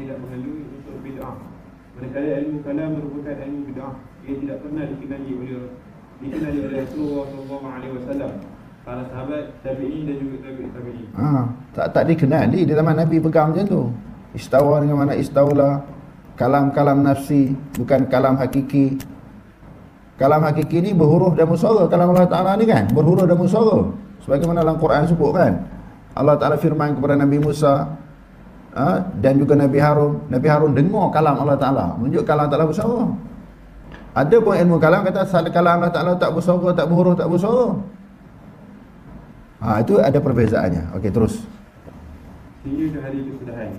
tidak mengalami unsur bid'ah. Manakala ilmu kalam merupakan ilmu bid'ah. Ia tidak pernah dikenali oleh dikenali oleh Rasulullah SAW. Para sahabat, tabi'in dan juga tabi'in tabi'in. Ha, tak tak dikenali di zaman Nabi pegang macam tu. Istawa dengan mana istawla. Kalam-kalam nafsi, bukan kalam hakiki. Kalam hakiki ni berhuruf dan musyara. Kalam Allah Ta'ala ni kan, berhuruf dan musyara. Sebagaimana dalam Quran sebut kan. Allah Ta'ala firman kepada Nabi Musa ha, dan juga Nabi Harun. Nabi Harun dengar kalam Allah Ta'ala. Menunjuk kalam Allah Ta'ala bersuara. Ada pun ilmu kalam kata kalam Allah Ta'ala tak bersuara, tak berhuruf, tak bersuara. Ha, itu ada perbezaannya. Okey, terus. Sehingga ke hari kesudahan.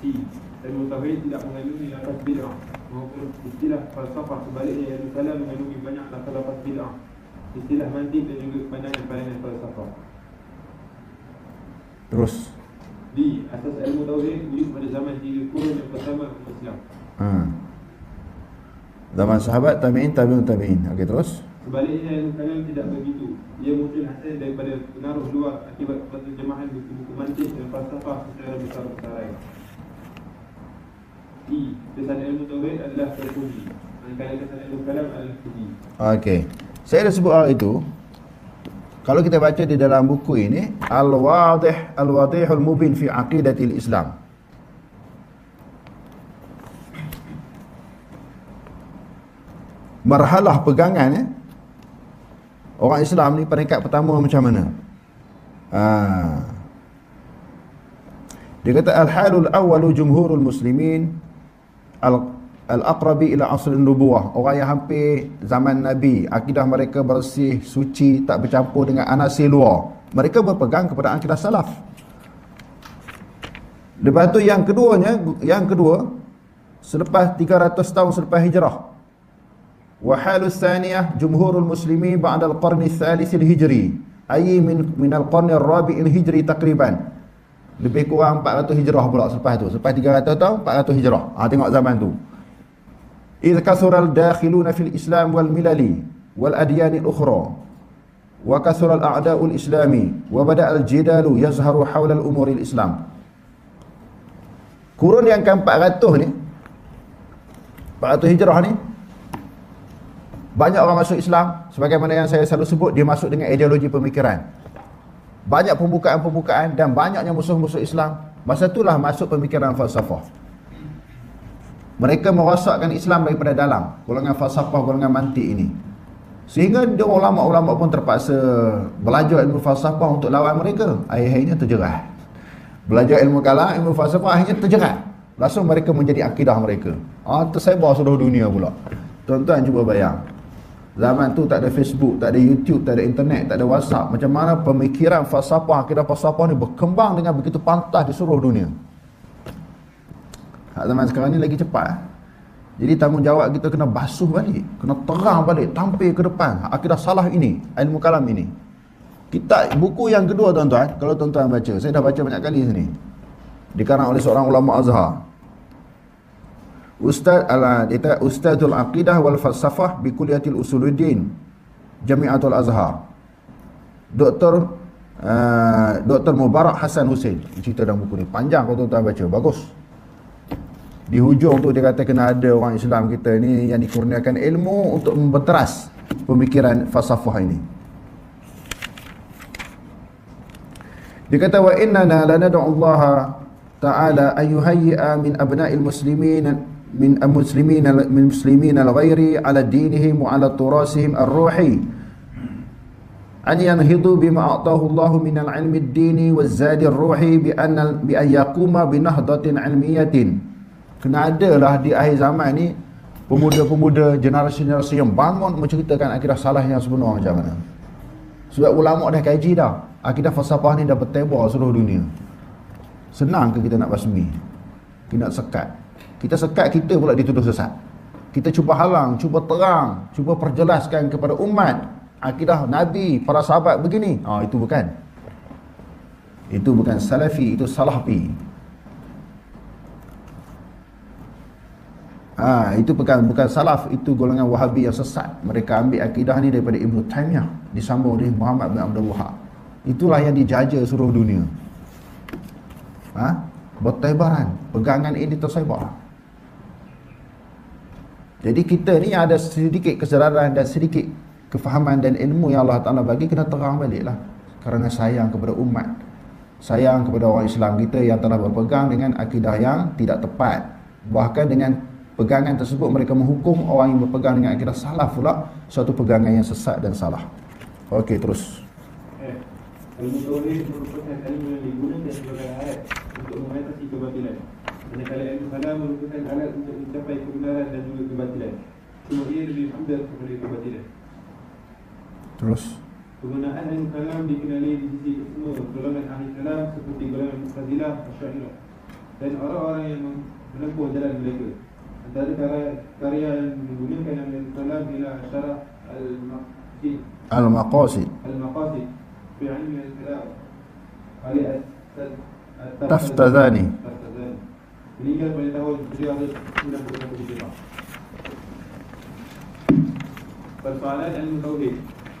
C. Ilmu tauhid tidak mengandungi lafaz bid'ah maupun istilah falsafah sebaliknya ilmu kalam mengandungi banyak lafaz-lafaz bid'ah. Istilah mantik dan juga pandangan-pandangan falsafah. Terus. D. Asas ilmu tauhid wujud pada zaman tiga kurun yang pertama Islam. Ha. Zaman sahabat, tabi'in, tabi'un, tabi'in. Okey, terus. Sebaliknya ilmu kalam tidak begitu. Ia muncul hasil daripada pengaruh luar akibat penterjemahan buku-buku mantik dan falsafah secara besar-besaran. E. Kesan ilmu tauhid adalah terpuji. Manakala kesan ilmu kalam adalah puji. Okey. Saya dah sebut hal itu. Kalau kita baca di dalam buku ini, Al-Wadih Al-Wadihul Mubin fi Aqidatil Islam. Marhalah pegangan ya. Orang Islam ni peringkat pertama macam mana? Ha. Dia kata al-halul awwalu jumhurul muslimin al al-aqrabi ila asr nubuwah orang yang hampir zaman nabi akidah mereka bersih suci tak bercampur dengan anasir luar mereka berpegang kepada akidah salaf. Lepas tu yang keduanya yang kedua selepas 300 tahun selepas hijrah. Wa halus thaniyah jumhurul muslimi ba'da al-qarn al-thalith al-hijri ay min min al-qarn al-rabi' al-hijri takriban lebih kurang 400 hijrah pula selepas tu. Selepas 300 tahun 400 hijrah. Ha, tengok zaman tu إذ كثر الداخلون في الإسلام والملل والأديان الأخرى وكثر الأعداء الإسلامي وبدأ الجدال يظهر حول الأمور الإسلام Kurun yang ke-400 ni 400 hijrah ni Banyak orang masuk Islam Sebagaimana yang saya selalu sebut Dia masuk dengan ideologi pemikiran Banyak pembukaan-pembukaan Dan banyaknya musuh-musuh Islam Masa itulah masuk pemikiran falsafah mereka merosakkan Islam daripada dalam golongan falsafah golongan mantik ini. Sehingga dia ulama-ulama pun terpaksa belajar ilmu falsafah untuk lawan mereka. Akhirnya terjerat. Belajar ilmu kalam ilmu falsafah akhirnya terjerat. Langsung mereka menjadi akidah mereka. Ah tersebar seluruh dunia pula. Tuan-tuan cuba bayang. Zaman tu tak ada Facebook tak ada YouTube tak ada internet tak ada WhatsApp. Macam mana pemikiran falsafah akidah falsafah ni berkembang dengan begitu pantas di seluruh dunia zaman sekarang ni lagi cepat. eh. Jadi tanggungjawab kita kena basuh balik, kena terang balik, tampil ke depan. Akidah salah ini, ilmu kalam ini. Kita buku yang kedua tuan-tuan, kalau tuan-tuan baca, saya dah baca banyak kali sini. Dikarang oleh seorang ulama Azhar. Ustaz ala kita Ustazul Aqidah wal Falsafah bi Kulliyatil Usuluddin Jami'atul Azhar. Doktor uh, Dr. Mubarak Hasan Hussein cerita dalam buku ni panjang kalau tuan-tuan baca bagus di hujung tu dia kata kena ada orang Islam kita ni yang dikurniakan ilmu untuk membenteras pemikiran falsafah ini. Dia kata wa innana lanad'u Allah ta'ala ayuhayya min abna'il muslimin min muslimin min muslimin al-ghairi ala dinihim wa ala turasihim ar-ruhi. An yanhidu bima a'tahu Allah min al-ilmi ad-dini waz-zadi ar-ruhi bi anna bi an yaquma bi nahdatin ilmiyatin kena ada lah di akhir zaman ni pemuda-pemuda generasi-generasi yang bangun menceritakan akidah salah yang sebenar macam mana. Sebab ulama dah kaji dah akidah falsafah ni dah bertebar seluruh dunia. Senang ke kita nak basmi? Kita nak sekat. Kita sekat kita pula dituduh sesat. Kita cuba halang, cuba terang cuba perjelaskan kepada umat akidah Nabi, para sahabat begini. Ah itu bukan. Itu bukan salafi, itu salafi Ha, itu bukan bukan salaf, itu golongan Wahabi yang sesat. Mereka ambil akidah ni daripada Ibnu Taimiyah, disambung oleh Muhammad bin Abdul Wahab. Itulah yang dijaja seluruh dunia. Ha? bertebaran pegangan ini tersebar jadi kita ni ada sedikit kesedaran dan sedikit kefahaman dan ilmu yang Allah Ta'ala bagi kena terang balik lah kerana sayang kepada umat sayang kepada orang Islam kita yang telah berpegang dengan akidah yang tidak tepat bahkan dengan pegangan tersebut mereka menghukum orang yang berpegang dengan akidah salah pula suatu pegangan yang sesat dan salah Okey terus Eh, ilmu tauhid merupakan ilmu yang digunakan sebagai alat untuk mengatasi kebatilan. Manakala ilmu kalam merupakan alat untuk mencapai kebenaran dan juga kebatilan. Cuma ia lebih mudah kepada kebatilan. terus Penggunaan ilmu kalam dikenali di sisi semua golongan ahli kalam seperti golongan Mu'tazilah, Asy'ariyah dan orang-orang yang menempuh jalan mereka. ذلك كره يمكن الكلام إلى شرع المقصد المقاصد. المقاصد في علم الاستلاف تفتذاني بالإنجاز علم التوحيد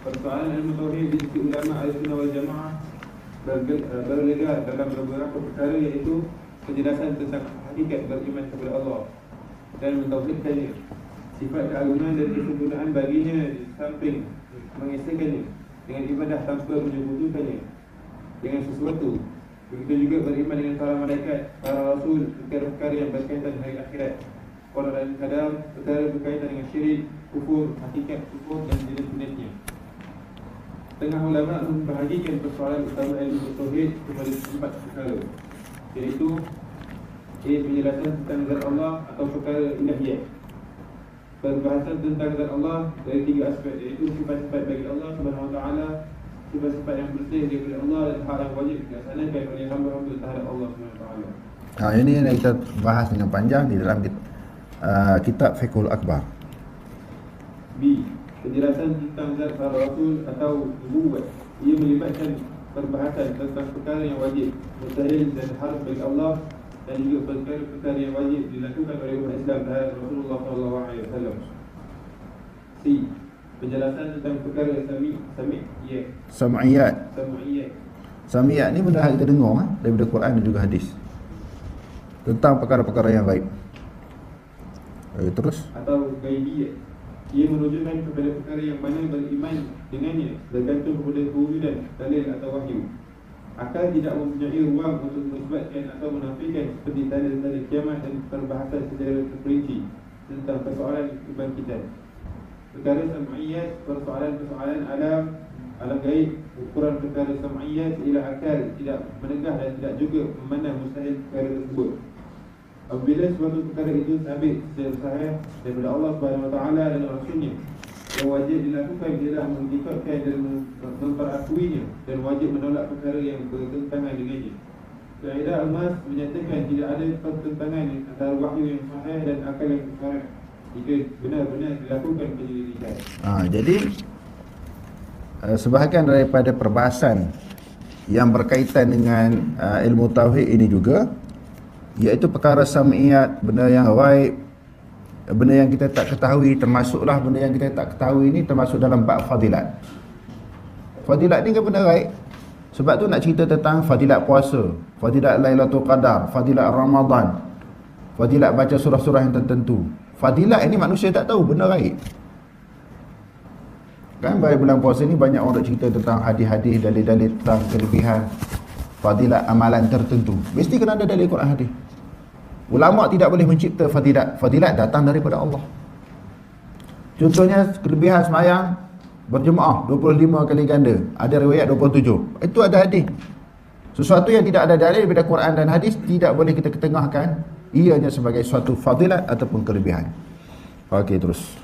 فالسؤالات علم التوحيد في علماء السنة والجماعة. baru lega dalam beberapa perkara iaitu penjelasan tentang hakikat beriman kepada Allah dan mentauhidkannya sifat keagungan dan kesempurnaan baginya di samping mengesahkannya dengan ibadah tanpa menyebutkannya dengan sesuatu. Begitu juga beriman dengan para malaikat, para rasul, perkara-perkara yang berkaitan hari akhirat. Qadar dan kadar, perkara berkaitan dengan syirik, kufur, hakikat kufur dan jenis-jenisnya. Tengah ulama membahagikan persoalan utama ilmu tauhid kepada empat perkara iaitu A. Penjelasan tentang zat Allah atau perkara ilahiyat Perbahasan tentang zat Allah dari tiga aspek iaitu sifat-sifat bagi Allah Subhanahu Wa Taala, sifat-sifat yang bersih daripada Allah dan hal yang wajib dilaksanakan oleh hamba-hamba terhadap Allah Subhanahu Wa Taala. Ha, ini yang kita bahas dengan panjang di dalam uh, kitab Fiqhul Akbar. B. Penjelasan tentang zat para rasul atau nubuwat. Ia melibatkan perbahasan tentang perkara yang wajib, mustahil dan harus bagi Allah dan juga perkara-perkara yang wajib dilakukan oleh umat Islam terhadap Rasulullah SAW. C. Penjelasan tentang perkara sami sami ya Sam'iyat. samuiyat Sam'iyat ni benda yang kita dengar eh, daripada Quran dan juga hadis. Tentang perkara-perkara yang baik. Eh, terus atau gaibiyat ia menunjukkan kepada perkara yang mana beriman dengannya bergantung kepada kewujudan dalil atau wahyu akal tidak mempunyai ruang untuk menisbatkan atau menafikan seperti tanda-tanda kiamat dan perbahasan secara terperinci tentang persoalan kebangkitan. Perkara sam'iyat persoalan-persoalan alam alam gaib ukuran perkara sam'iyat ialah akal tidak menegah dan tidak juga memandang mustahil perkara tersebut. Apabila suatu perkara itu sabit secara sahih daripada Allah Taala dan Rasulnya yang wajib dilakukan ialah mengikutkan dan memperakuinya dan wajib menolak perkara yang bertentangan dengannya. Kaedah Al-Mas menyatakan tidak ada pertentangan antara wahyu yang sahih dan akal yang correct jika benar-benar dilakukan penyelidikan. ha, jadi uh, sebahagian daripada perbahasan yang berkaitan dengan uh, ilmu tauhid ini juga iaitu perkara sam'iyat benda yang ghaib benda yang kita tak ketahui termasuklah benda yang kita tak ketahui ini termasuk dalam bab fadilat. Fadilat ni kan benda ghaib sebab tu nak cerita tentang fadilat puasa fadilat Lailatul Qadar fadilat Ramadan fadilat baca surah-surah yang tertentu. Fadilat ini manusia tak tahu benda ghaib kan pada bulan puasa ni banyak orang cerita tentang hadis-hadis dalil-dalil tentang kelebihan fadilat amalan tertentu. Mesti kena ada dalil Quran hadis ulama tidak boleh mencipta fadilat. Fadilat datang daripada Allah. Contohnya kelebihan semayang berjemaah 25 kali ganda. Ada riwayat 27 itu ada hadis. Sesuatu yang tidak ada dalil daripada Quran dan hadis tidak boleh kita ketengahkan. Ianya sebagai suatu fadilat ataupun kelebihan. Okey terus.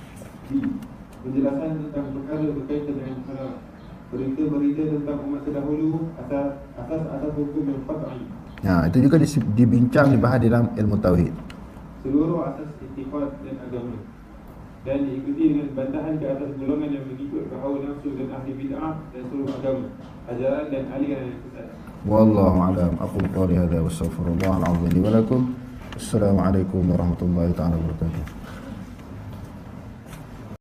Penjelasan tentang perkara berkaitan dengan salat Berita-berita tentang umat terdahulu Asas asas hukum yang qat'i Ha, itu juga dibincang dibahas dalam ilmu tauhid. seluruh asas itikad dan agama dan diikuti dengan bantahan ke atas golongan yang mengikut hawa nafsu dan ahli bid'ah dan seluruh agama ajaran dan aliran yang sesat Wallahu a'lam. Aqul qawli hadha wa astaghfirullah al-azim li wa lakum. Assalamualaikum warahmatullahi taala wabarakatuh.